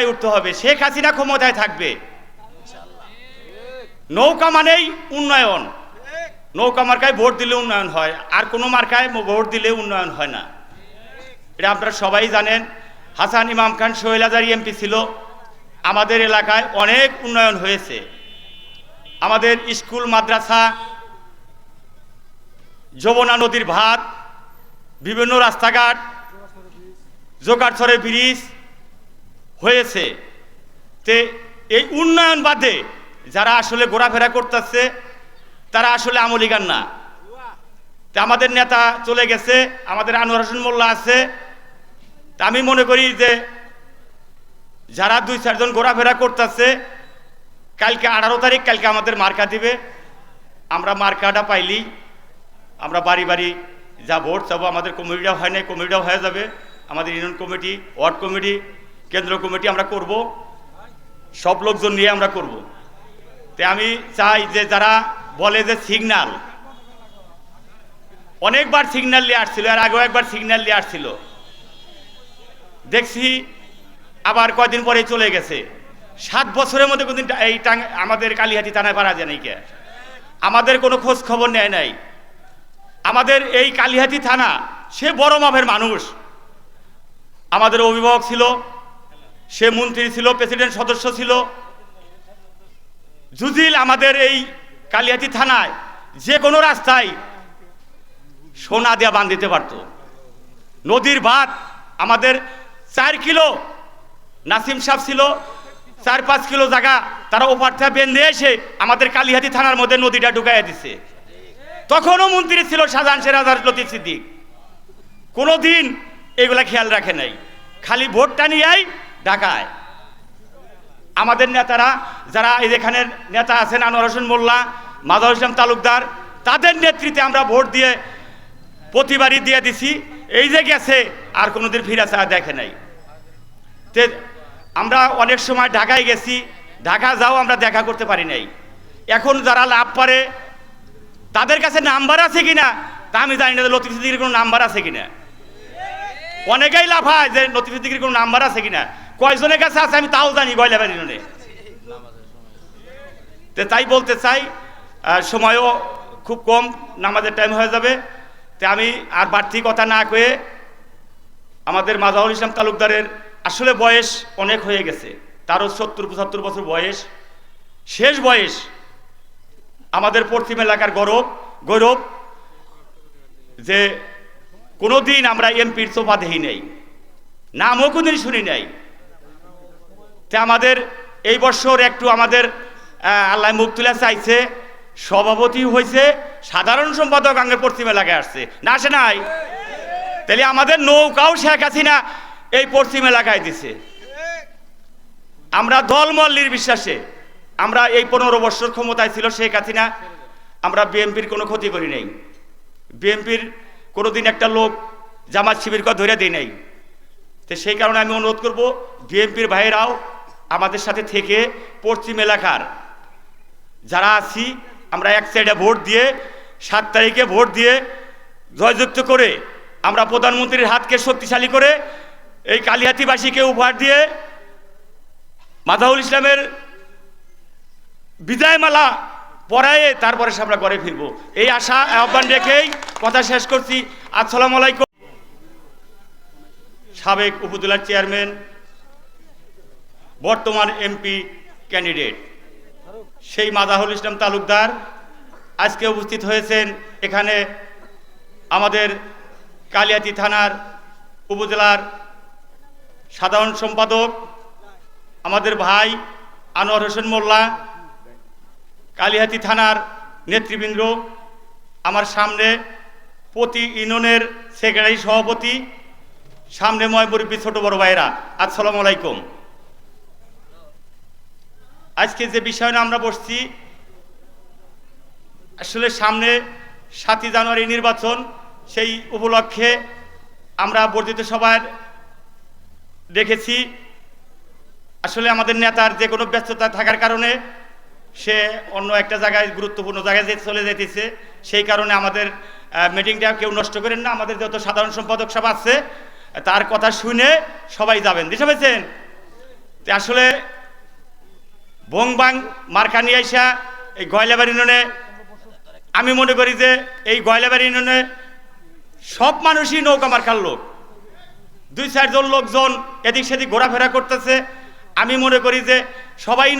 ক্ষমতায় উঠতে হবে। শেখ হাসিনা ক্ষমতায় থাকবে। নৌকা মানেই উন্নয়ন। নৌকা মার্কায় ভোট দিলে উন্নয়ন হয়, আর কোনো মার্কায় ভোট দিলে উন্নয়ন হয় না। এটা আপনারা সবাই জানেন। হাসান ইমাম খান, সোহেল এমপি ছিল। আমাদের এলাকায় অনেক উন্নয়ন হয়েছে। আমাদের স্কুল, মাদ্রাসা, যমুনা নদীর ভাত বিভিন্ন রাস্তাঘাট জোগাড়ছড়ে ব্রিজ হয়েছে। তে এই উন্নয়ন বাদে যারা আসলে ঘোরাফেরা করতেছে, তারা আসলে আমলিগান না। তা আমাদের নেতা চলে গেছে, আমাদের আনোয়ার হোসেন মোল্লা আছে। তা আমি মনে করি যে যারা দুই চারজন ঘোরাফেরা করতেছে, কালকে আঠারো তারিখ কালকে আমাদের মার্কা দিবে। আমরা মার্কাটা পাইলি, আমরা বাড়ি বাড়ি যা ভোট যাব আমাদের কমিটিটাও হয় নাই, কমিটিটাও হয়ে যাবে। আমাদের ইউনিয়ন কমিটি, ওয়ার্ড কমিটি কেন্দ্র কমিটি আমরা করব, সব লোকজন নিয়ে আমরা করব। তে আমি চাই যে যারা বলে যে সিগনাল অনেকবার সিগন্যাল নিয়ে আসছিল আর আগেও একবার সিগনাল নিয়ে আসছিল। দেখছি আবার কয়দিন পরে চলে গেছে। সাত বছরের মধ্যে কোনদিন এই আমাদের কালীহাটি থানায় পারা যায় নাই কে? আমাদের কোনো খোঁজ খবর নেয় নাই। আমাদের এই কালীহাটি থানা, সে বড় মাপের মানুষ। আমাদের অভিভাবক ছিল সে মন্ত্রী ছিল, প্রেসিডেন্ট সদস্য ছিল। জুজিল আমাদের এই কালিহাতি থানায় যে কোনো রাস্তায় সোনা দেয়া বান দিতে পারতো। নদীর ভাত আমাদের চার কিলো নাসিম সাহ ছিল, চার পাঁচ কিলো জায়গা তারা ওপার বেঁধে এসে আমাদের কালিহাতি থানার মধ্যে নদীটা ঢুকাইয়া দিছে। তখনও মন্ত্রী ছিল শাহজাহান সেরাজার লতিফ সিদ্দিক। কোনো দিন এগুলা খেয়াল রাখে নাই। খালি ভোটটা নিয়েই ঢাকায়। আমাদের নেতারা, যারা এই এখানের নেতা আছেন আনোয়ার হোসেন মোল্লা, মাদার ইসলাম তালুকদার, তাদের নেতৃত্বে আমরা ভোট দিয়ে প্রতিবারই দিয়ে দিছি। এই যে গেছে, আর কোনোদিন ফিরে আসা দেখে নাই। তে, আমরা অনেক সময় ঢাকায় গেছি, ঢাকা যাও আমরা দেখা করতে পারি নাই। এখন যারা লাভ পারে, তাদের কাছে নাম্বার আছে কিনা, তা আমি জানি না লতিফ সিদ্দিকির কোনো নাম্বার আছে কিনা। অনেকেই লাভ হয় যে লতিফ সিদ্দিকির কোনো নাম্বার আছে কিনা। কয়জনের কাছে আছে আমি তাও জানি, গয়লা বাড়ি তো তাই বলতে চাই সময়ও খুব কম, নামাজের টাইম হয়ে যাবে। তো আমি আর বাড়তি কথা না কয়ে আমাদের মাজাহুল ইসলাম তালুকদারের আসলে বয়স অনেক হয়ে গেছে। তারও সত্তর, পঁচাত্তর বছর বয়স। শেষ বয়স আমাদের পশ্চিম এলাকার গৌরব গৌরব যে কোনো দিন আমরা এমপির সোফা দেখি নেই। নামও কোনদিন শুনি নাই। তে আমাদের এই বছর একটু আমাদের আল্লাহ মুখ তুলে চাইছে সভাপতি হয়েছে, সাধারণ সম্পাদক আঙ্গের পশ্চিম এলাকায় আসছে। না আসে নাই? তাহলে আমাদের নৌকাও শেখ হাসিনা এই পশ্চিম এলাকায় দিছে। আমরা দলমল্লির বিশ্বাসে, আমরা এই পনেরো বছর ক্ষমতায় ছিল শেখ হাসিনা, আমরা বিএনপির কোনো ক্ষতি করি নাই। বিএনপির কোনোদিন একটা লোক জামাত শিবির কথা ধরে দিই নাই। তো সেই কারণে আমি অনুরোধ করব, বিএনপির ভাইয়েরাও আমাদের সাথে থেকে পশ্চিম এলাকার যারা আছি, আমরা এক সাইডে ভোট দিয়ে সাত তারিখে ভোট দিয়ে জয়যুক্ত করে আমরা প্রধানমন্ত্রীর হাতকে শক্তিশালী করে এই কালিহাতিবাসীকে উপহার দিয়ে মাধাউল ইসলামের বিদায়মালা পরায়ে তারপরে আমরা ঘরে ফিরবো। এই আশা আহ্বান রেখেই কথা শেষ করছি। আসসালামু আলাইকুম। সাবেক উপজেলার চেয়ারম্যান বর্তমান এমপি ক্যান্ডিডেট সেই মাজাহুল ইসলাম তালুকদার আজকে উপস্থিত হয়েছেন এখানে আমাদের কালিয়াতি থানার উপজেলার সাধারণ সম্পাদক আমাদের ভাই আনোয়ার হোসেন মোল্লা কালিহাতি থানার নেতৃবৃন্দ, আমার সামনে প্রতি ইউনিয়নের সেক্রেটারি সভাপতি, সামনে ময়মুরব্বী ছোট বড় ভাইরা আসসালামু আলাইকুম। আজকে যে বিষয় নিয়ে আমরা বসছি, আসলে সামনে সাতই জানুয়ারি নির্বাচন, সেই উপলক্ষে আমরা বর্ধিত সভার দেখেছি, আসলে আমাদের নেতার যে কোনো ব্যস্ততা থাকার কারণে সে অন্য একটা জায়গায়, গুরুত্বপূর্ণ জায়গায় যে চলে যেতেছে, সেই কারণে আমাদের মিটিংটা কেউ নষ্ট করেন না, আমাদের যত সাধারণ সম্পাদক সভা আছে, তার কথা শুনে সবাই যাবেন। বুঝতে পেরেছেন আসলে বং মারখানি আইসা এই গয়লাবাড়ি ইউনিয়নে, আমি মনে করি যে এই গয়লাবাড়ি ইউনিয়নে সব মানুষই নৌকা মার্কার লোক। দুই চারজন লোকজন এদিক সেদিক ঘোরাফেরা করতেছে। আমি মনে করি যে সবাই